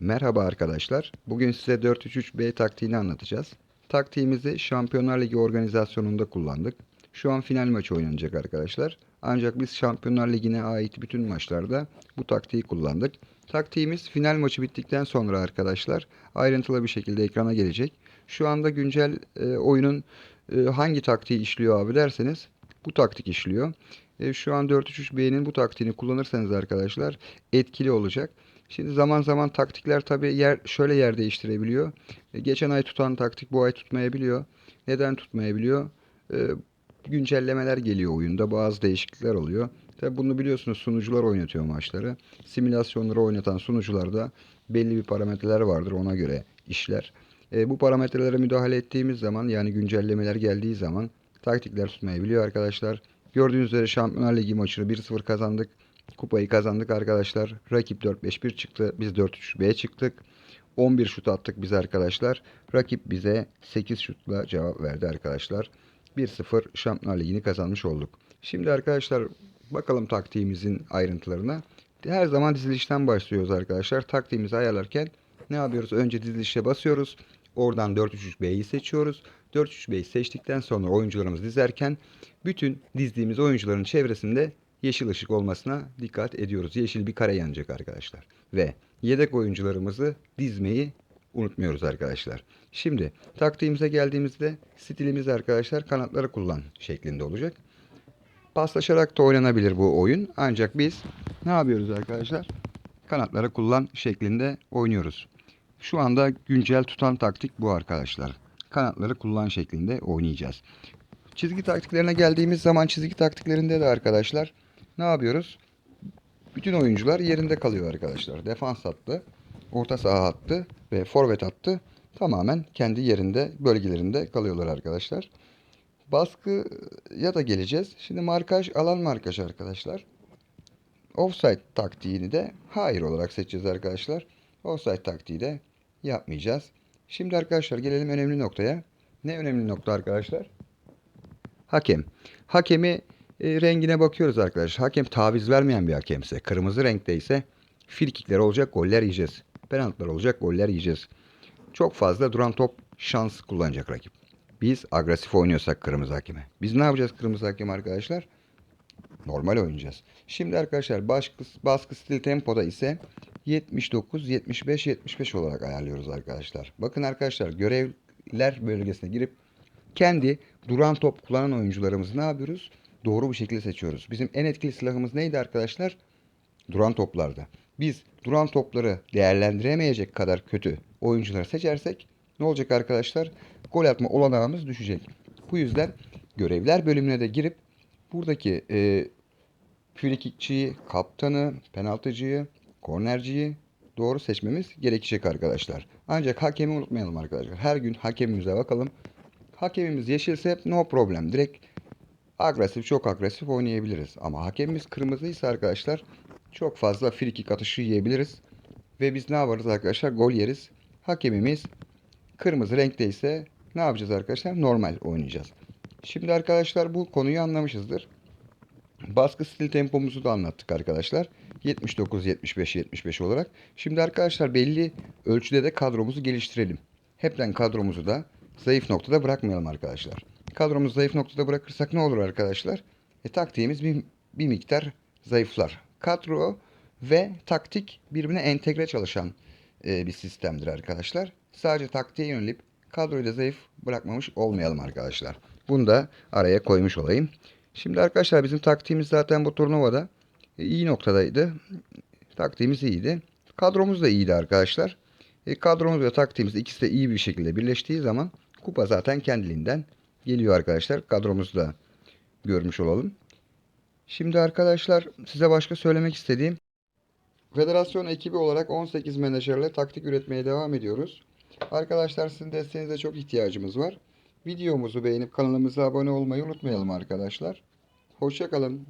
Merhaba arkadaşlar. Bugün size 4-3-3-B taktiğini anlatacağız. Taktiğimizi Şampiyonlar Ligi organizasyonunda kullandık. Şu an final maçı oynanacak arkadaşlar. Ancak biz Şampiyonlar Ligi'ne ait bütün maçlarda bu taktiği kullandık. Taktiğimiz final maçı bittikten sonra arkadaşlar ayrıntılı bir şekilde ekrana gelecek. Şu anda güncel e, oyunun e, hangi taktiği işliyor abi derseniz bu taktik işliyor. E, şu an 4-3-3-B'nin bu taktiğini kullanırsanız arkadaşlar etkili olacak. Şimdi zaman zaman taktikler tabii yer şöyle yer değiştirebiliyor. E, Geçen ay tutan taktik bu ay tutmayabiliyor. Neden tutmayabiliyor? E, güncellemeler geliyor oyunda. Bazı değişiklikler oluyor. Tabii bunu biliyorsunuz sunucular oynatıyor maçları. Simülasyonları oynatan sunucularda belli bir parametreler vardır ona göre işler. E, bu parametrelere müdahale ettiğimiz zaman yani güncellemeler geldiği zaman taktikler tutmayabiliyor arkadaşlar. Gördüğünüz üzere Şampiyonlar Ligi maçını 1-0 kazandık. Kupayı kazandık arkadaşlar. Rakip 4-5-1 çıktı. Biz 4-3-B çıktık. 11 şut attık biz arkadaşlar. Rakip bize 8 şutla cevap verdi arkadaşlar. 1-0 Şampiyonlar Ligi'ni kazanmış olduk. Şimdi arkadaşlar bakalım taktiğimizin ayrıntılarına. Her zaman dizilişten başlıyoruz arkadaşlar. Taktiğimizi ayarlarken ne yapıyoruz? Önce dizilişe basıyoruz. Oradan 4-3-3-B'yi seçiyoruz. 4-3-3-B'yi seçtikten sonra oyuncularımızı dizerken bütün dizdiğimiz oyuncuların çevresinde yeşil ışık olmasına dikkat ediyoruz. Yeşil bir kare yanacak arkadaşlar. Ve yedek oyuncularımızı dizmeyi unutmuyoruz arkadaşlar. Şimdi taktiğimize geldiğimizde stilimiz arkadaşlar kanatları kullan şeklinde olacak. Paslaşarak da oynanabilir bu oyun. Ancak biz ne yapıyoruz arkadaşlar? Kanatları kullan şeklinde oynuyoruz. Şu anda güncel tutan taktik bu arkadaşlar. Kanatları kullan şeklinde oynayacağız. Çizgi taktiklerine geldiğimiz zaman çizgi taktiklerinde de arkadaşlar ne yapıyoruz? Bütün oyuncular yerinde kalıyor arkadaşlar. Defans hattı, orta saha hattı ve forvet hattı tamamen kendi yerinde, bölgelerinde kalıyorlar arkadaşlar. Baskıya da geleceğiz. Şimdi markaj, alan markaj arkadaşlar. Offside taktiğini de hayır olarak seçeceğiz arkadaşlar. Offside taktiği de yapmayacağız. Şimdi arkadaşlar gelelim önemli noktaya. Ne önemli nokta arkadaşlar? Hakem. Hakemi e, rengine bakıyoruz arkadaşlar. Hakem taviz vermeyen bir hakemse, kırmızı renkte ise frikikler olacak, goller yiyeceğiz. Penaltılar olacak, goller yiyeceğiz. Çok fazla duran top şans kullanacak rakip. Biz agresif oynuyorsak kırmızı hakeme. Biz ne yapacağız kırmızı hakem arkadaşlar? Normal oynayacağız. Şimdi arkadaşlar baskı, baskı stil tempoda ise 79, 75, 75 olarak ayarlıyoruz arkadaşlar. Bakın arkadaşlar görevler bölgesine girip kendi duran top kullanan oyuncularımızı ne yapıyoruz? Doğru bir şekilde seçiyoruz. Bizim en etkili silahımız neydi arkadaşlar? Duran toplarda. Biz duran topları değerlendiremeyecek kadar kötü oyuncuları seçersek ne olacak arkadaşlar? Gol atma olanağımız düşecek. Bu yüzden görevler bölümüne de girip buradaki e, frikikçiyi, kaptanı, penaltıcıyı, kornerciyi doğru seçmemiz gerekecek arkadaşlar. Ancak hakemi unutmayalım arkadaşlar. Her gün hakemimize bakalım. Hakemimiz yeşilse no problem. Direkt agresif, çok agresif oynayabiliriz. Ama hakemimiz kırmızıysa arkadaşlar çok fazla frikik atışı yiyebiliriz. Ve biz ne yaparız arkadaşlar? Gol yeriz. Hakemimiz kırmızı renkte ise ne yapacağız arkadaşlar? Normal oynayacağız. Şimdi arkadaşlar bu konuyu anlamışızdır. Baskı stil tempomuzu da anlattık arkadaşlar. 79 75 75 olarak. Şimdi arkadaşlar belli ölçüde de kadromuzu geliştirelim. Hepten kadromuzu da zayıf noktada bırakmayalım arkadaşlar. Kadromuzu zayıf noktada bırakırsak ne olur arkadaşlar? E, taktiğimiz bir, bir miktar zayıflar. Kadro ve taktik birbirine entegre çalışan e, bir sistemdir arkadaşlar. Sadece taktiğe yönelip kadroyu da zayıf bırakmamış olmayalım arkadaşlar. Bunu da araya koymuş olayım. Şimdi arkadaşlar bizim taktiğimiz zaten bu turnuvada e, iyi noktadaydı. Taktiğimiz iyiydi. Kadromuz da iyiydi arkadaşlar. E, kadromuz ve taktiğimiz ikisi de iyi bir şekilde birleştiği zaman kupa zaten kendiliğinden geliyor arkadaşlar. Kadromuzu da görmüş olalım. Şimdi arkadaşlar size başka söylemek istediğim Federasyon ekibi olarak 18 menajerle taktik üretmeye devam ediyoruz. Arkadaşlar sizin desteğinize çok ihtiyacımız var. Videomuzu beğenip kanalımıza abone olmayı unutmayalım arkadaşlar. Hoşçakalın.